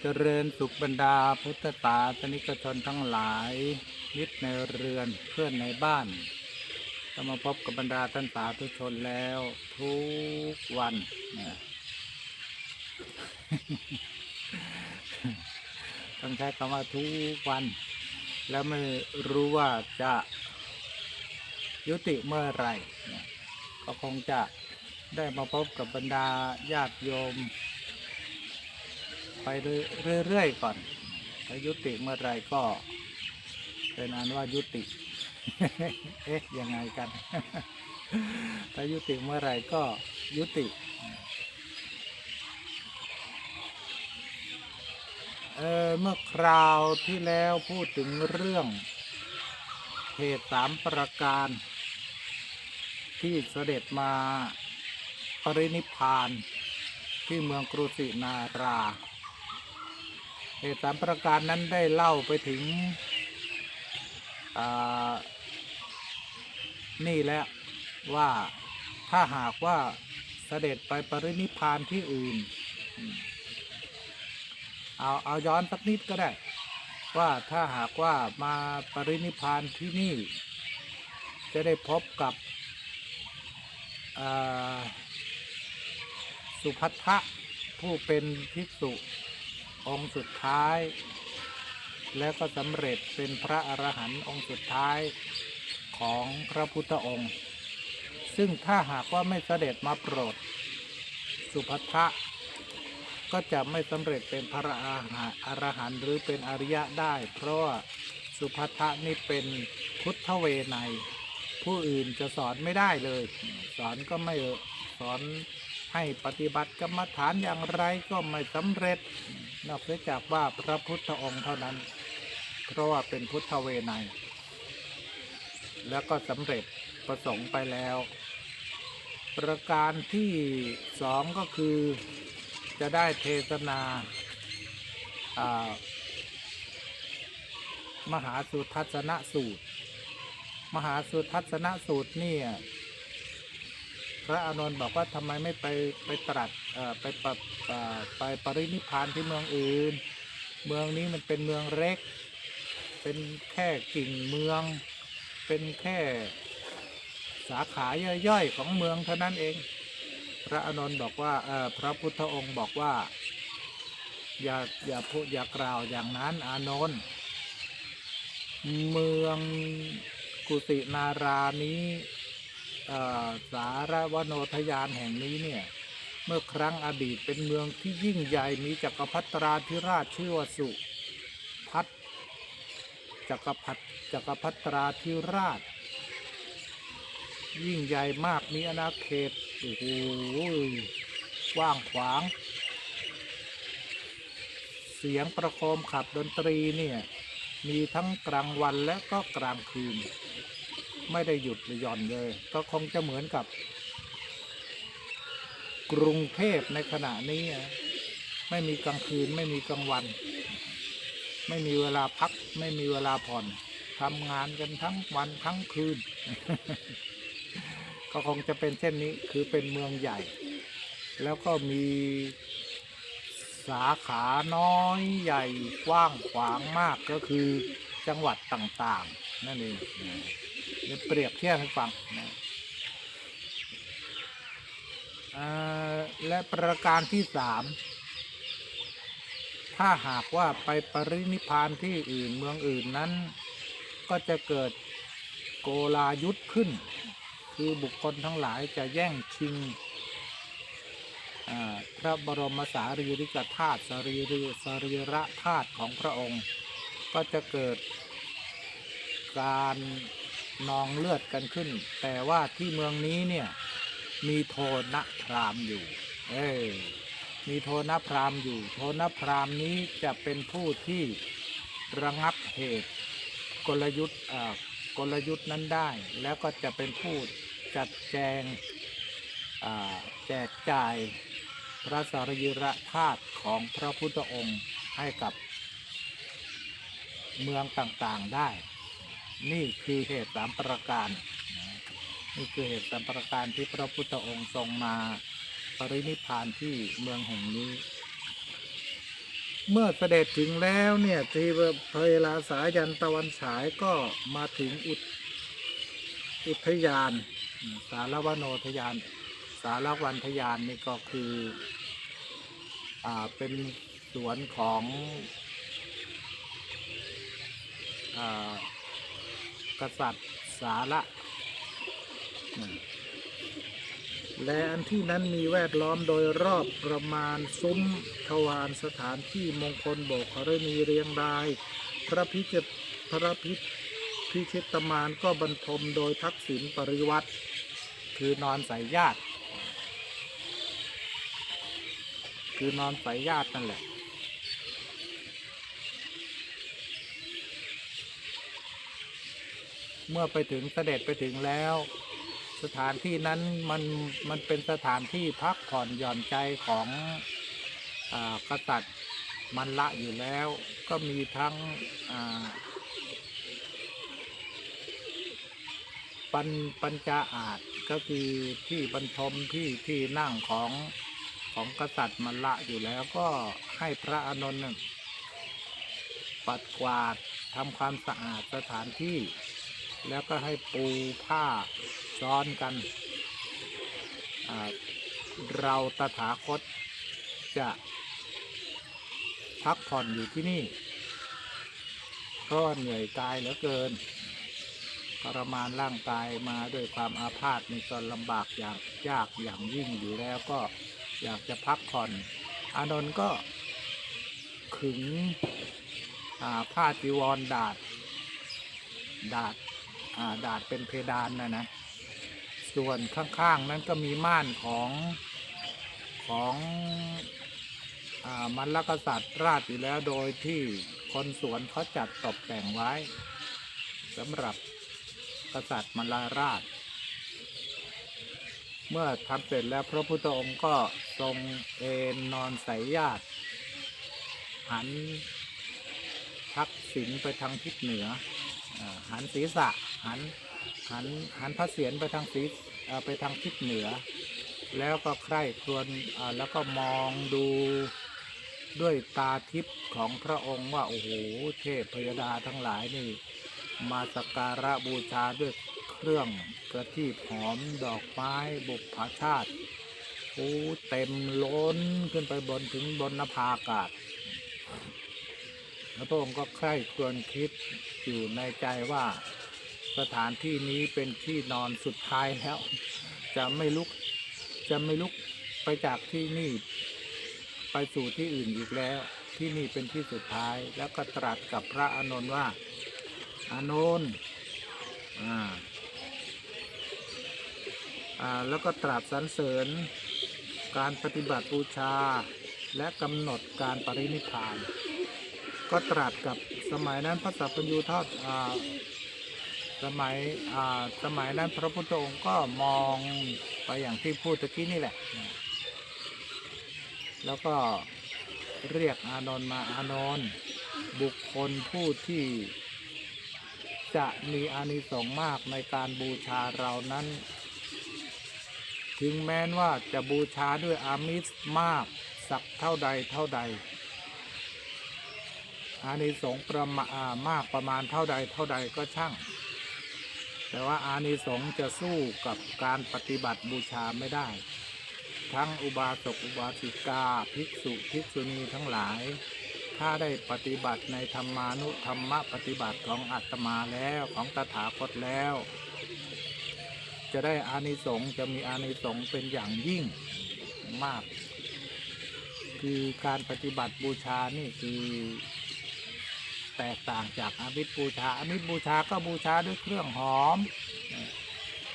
เจริญสุขบรรดาพุทธศาสนิกชนทั้งหลายมิตรในเรือนเพื่อนในบ้านก็มาพบกับบรรดาท่านสาธุชนแล้ว ทุกวันนะต้องใช้คำว่าทุกวัน แล้วไม่รู้ว่าจะยุติเมื่อไหร่ก็คงจะ ได้มาพบกับบรรดาญาติโยม ไปเรื่อยๆก่อนถ้ายุติเมื่อไรก็เป็นอันว่ายุติ เอ๊ะยังไงกัน ถ้ายุติเมื่อไรก็ยุติ เออเมื่อคราวที่แล้วพูดถึงเรื่องเหตุสามประการ ที่เสด็จมา รินิพาน ที่เมืองกรุสินาราเหตุสามประการนั้นได้เล่าไปถึงนี่แหละว่าถ้าหากว่าเสด็จไปปรินิพานที่อื่น เอาเอาย้อนสักนิดก็ได้ ว่าถ้าหากว่ามาปรินิพพานที่นี่ จะได้พบกับอ่า สุพัทธะผู้เป็นภิกษุองค์สุดท้าย แล้วก็สำเร็จเป็นพระอรหันต์องค์สุดท้ายของพระพุทธองค์ ซึ่งถ้าหากว่าไม่เสด็จมาโปรด สุภัททะก็จะไม่สำเร็จเป็นพระอาหารอรหันต์หรือเป็นอริยะได้ เพราะว่าสุภัททะนี่เป็นพุทธเวไนยผู้อื่นจะสอนไม่ได้เลย สอนก็ไม่สอน ให้ปฏิบัติกรรมฐานอย่างไรก็ไม่สำเร็จ นอกจากว่าพระพุทธองค์เท่านั้น เพราะว่าเป็นพุทธเวไนยแล้วก็สำเร็จประสงค์ไปแล้ว ประการที่สองก็คือจะได้เทศนาามหาสุทัศนสูตร มหาสุทัศนสูตรเนี่ย พระอานนท์บอกว่าทำไมไม่ไปไปตรัสไปปรับเอ่อไปปรินิพานที่เมืองอื่น เมืองนี้มันเป็นเมืองเล็ก เป็นแค่กิ่งเมือง เป็นแค่สาขาย่อยๆของเมืองเท่านั้นเอง พระอานนท์บอกว่าพระพุทธองค์บอกว่า อย่าอย่าพูดอย่ากล่าวอย่างนั้นอานนท์เมืองกุสินารานี้ สารวโนทยานแห่งนี้เนี่ยเมื่อครั้งอดีตเป็นเมืองที่ยิ่งใหญ่มีจักรพรรดิราธิราชชื่อว่าสุพัฒจักรพรรดิจักรพรรดิราธิราช ยิ่งใหญ่มากมีอาณาเขตโอ้โหกว้างขวาง เสียงประโคมขับดนตรีเนี่ยมีทั้งกลางวันและก็กลางคืน ไม่ได้หยุดหรือหย่อนเลย ก็คงจะเหมือนกับ กรุงเทพในขณะนี้ ไม่มีกลางคืนไม่มีกลางวัน ไม่มีเวลาพัก ไม่มีเวลาผ่อนทำงานกันทั้งวันทั้งคืน ก็คงจะเป็นเช่นนี้คือเป็นเมืองใหญ่ แล้วก็มีสาขาน้อยใหญ่กว้างขวางมากก็คือจังหวัดต่าง ๆ นั่นเองนะ เดี๋ยวเปรียบเทียบให้ฟังนะและประการที่สามถ้าหากว่าไปปรินิพานที่อื่นเมืองอื่นนั้น ก็จะเกิดโกลายุทธขึ้น คือบุคคลทั้งหลายจะแย่งชิงพระบรมสารีริกธาตุสรีริสรีระธาตุของพระองค์ ก็จะเกิดการ นองเลือดกันขึ้น แต่ว่าที่เมืองนี้เนี่ยมีโทนพรามอยู่เอมีโทนพรามอยู่ โทนพรามนี้จะเป็นผู้ที่ระงับเหตุ กลยุทธ์กลยุทธ์นั้นได้ แล้วก็จะเป็นผู้จัดแจงแจกจ่ายพระสรีระธาตุของพระพุทธองค์ให้กับเมืองต่างๆได้ นี่คือเหตุสามประการ นี่คือเหตุสามประการที่พระพุทธองค์ทรงมาปรินิพานที่เมืองแห่งนี้ เมื่อเสด็จถึงแล้วเนี่ยทีเวลาสายันตะวันฉายก็มาถึงอุทอุทยาน สารวโนทยาน สารวันทยานนี่ก็คืออ่าเป็นสวนของอา กษัตริย์สาระ และอันที่นั้นมีแวดล้อมโดยรอบประมาณซุ้มทวารสถานที่มงคลโบกขรณีเรียงราย พระพิจิตพระพิพิชิตมานก็บรรทมโดยทักษิณปริวัติ คือนอนใส่ญาติ คือนอนใส่ญาตินั่นแหละ เมื่อไปถึงเสด็จไปถึงแล้ว สถานที่นั้นมันมันเป็นสถานที่พักผ่อนหย่อนใจของอากษัตริย์มันละอยู่แล้ว ก็มีทั้งปัญปัญจาอาจก็คือที่บรรทมที่ที่นั่งของของกษัตริย์มันละอยู่แล้วก็ให้พระอานนท์ปัดกวาดทำความสะอาดสถานที่ แล้วก็ให้ปูผ้าซ้อนกัน เราตถาคตจะพักผ่อนอยู่ที่นี่ ก็เหนื่อยกายเหลือเกินทรมานร่างกายมาด้วยความอาพาธนี่ก็ลำบากอย่างยากอย่างยิ่งอยู่แล้วก็อยากจะพักผ่อน อานนท์ก็ขึงผ้าจีวรดาด ดาด ดาดเป็นเพดานนะนะ ส่วนข้างๆนั้นก็มีม่านของของอมันลกษัตริย์ราดอยู่แล้วโดยที่คนสวนเขาจัดตกแต่งไว้สำหรับกษัตริย์มลาราช เมื่อทำเสร็จแล้วพระพุทธองค์ก็ทรงเอนนอนใส่ญาติหันทักษิณไปทางทิศเหนืออหันศีรษะ หันหันหันพระเศียรไปทางศีรเอ่อไปทางทิศเหนือ แล้วก็ใคร่ครวญแล้วก็มองดูด้วยตาทิพย์ของพระองค์ว่า โอ้โห เทพพยดาทั้งหลายนี่ มาสักการะบูชาด้วยเครื่องกระที่หอมดอกไม้บุพภาชาติโอ้เต็มล้นขึ้นไปบนถึงบนนภาอากาศแล้วพระองค์ก็ใคร่ครวญคิดอยู่ในใจว่า สถานที่นี้เป็นที่นอนสุดท้ายแล้ว จะไม่ลุก จะไม่ลุกไปจากที่นี่ ไปสู่ที่อื่นอีกแล้ว ที่นี่เป็นที่สุดท้าย แล้วก็ตรัสกับพระอานนท์ว่า อานนท์อ่าอ่าแล้วก็ตรัสสรรเสริญการปฏิบัติบูชาและกำหนดการปรินิพพาน ก็ตรัสกับสมัยนั้นพระสัพพัญญูทอดอ่า สมัยอาสมัยนั้นพระพุทธองค์ก็มองไปอย่างที่พูดตะกี้นี่แหละ แล้วก็เรียกอานนท์มาอานนท์บุคคลผู้ที่จะมีอานิสงส์มากในการบูชาเรานั้น ถึงแม้นว่าจะบูชาด้วยอามิสมากสักเท่าใดเท่าใด อานิสงส์ประมาอ่ามากประมาณเท่าใดเท่าใดก็ช่าง แต่ว่าอานิสงส์จะสู้กับการปฏิบัติบูชาไม่ได้ ทั้งอุบาสกอุบาสิกา ภิกษุภิกษุณีทั้งหลาย ถ้าได้ปฏิบัติในธรรมานุธรรมปฏิบัติของอัตมาแล้วของตถาคตแล้ว จะได้อานิสงส์จะมีอานิสงส์เป็นอย่างยิ่งมาก คือการปฏิบัติบูชานี่คือ แตกต่างจากอามิตรบูชาอามิตรบูชาก็บูชาด้วยเครื่องหอม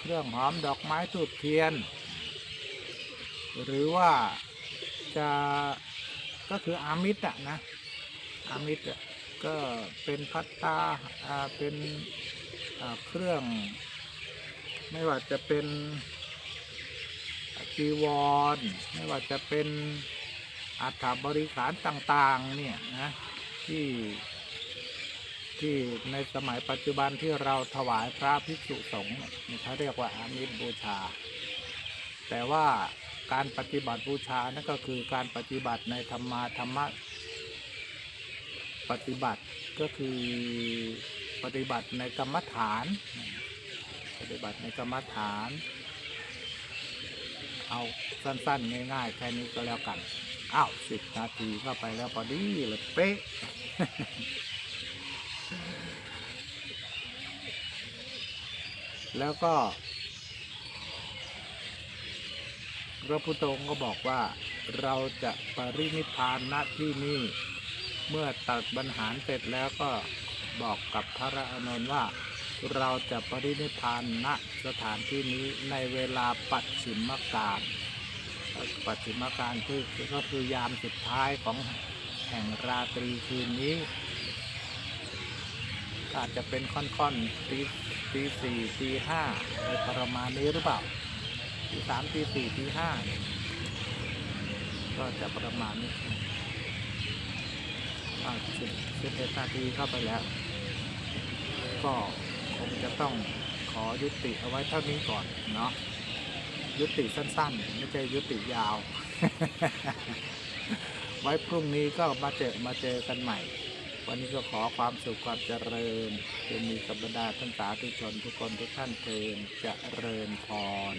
เครื่องหอมดอกไม้ทูบเทียน หรือว่าจะก็คืออามิตรอะนะอามิตรก็เป็นพัตตาอ่าเป็นอ่าเครื่อง ไม่ว่าจะเป็นจีวร ไม่ว่าจะเป็นอัฐบริขารต่าง ๆ เนี่ยนะที่ ที่ในสมัยปัจจุบันที่เราถวายพระภิกษุสงฆ์เขาเรียกว่าอามิตรบูชา แต่ว่าการปฏิบัติบูชานั่นก็คือการปฏิบัติในธรรมาธรรมะปฏิบัติก็คือปฏิบัติในกรรมฐาน ปฏิบัติในกรรมฐาน เอาสั้นๆ ง่ายๆ แค่นี้ก็แล้วกัน อ้าวสิบนาทีเข้าไปแล้วพอดีเลยเป๊ะ แล้วก็พระพุทธองค์ก็บอกว่าเราจะปรินิพานณที่นี่ เมื่อตัดบรรหารเสร็จแล้วก็บอกกับพระอานนท์ว่า เราจะปรินิพพานณสถานที่นี้ในเวลาปัจฉิมการปัจฉิมการคือก็คือยามสุดท้ายของแห่งราตรีคืนนี้ อาจจะเป็นค่อนๆตีตีสี่ตีห้าในประมาณนี้หรือเปล่าตีสามตีสี่ตีห้าก็จะประมาณนี้อ่าสิบสิบเอ็ดนาทีเข้าไปแล้ว ก็คงจะต้องขอยุติเอาไว้เท่านี้ก่อนเนาะยุติสั้นๆ ไม่ใช่ยุติยาว ไว้พรุ่งนี้ก็มาเจอมาเจอกันใหม่ วันนี้ก็ขอความสุขความเจริญจะมีกับบรรดาท่านสาธุชนทุกคนทุกท่านเพลินเจริญพร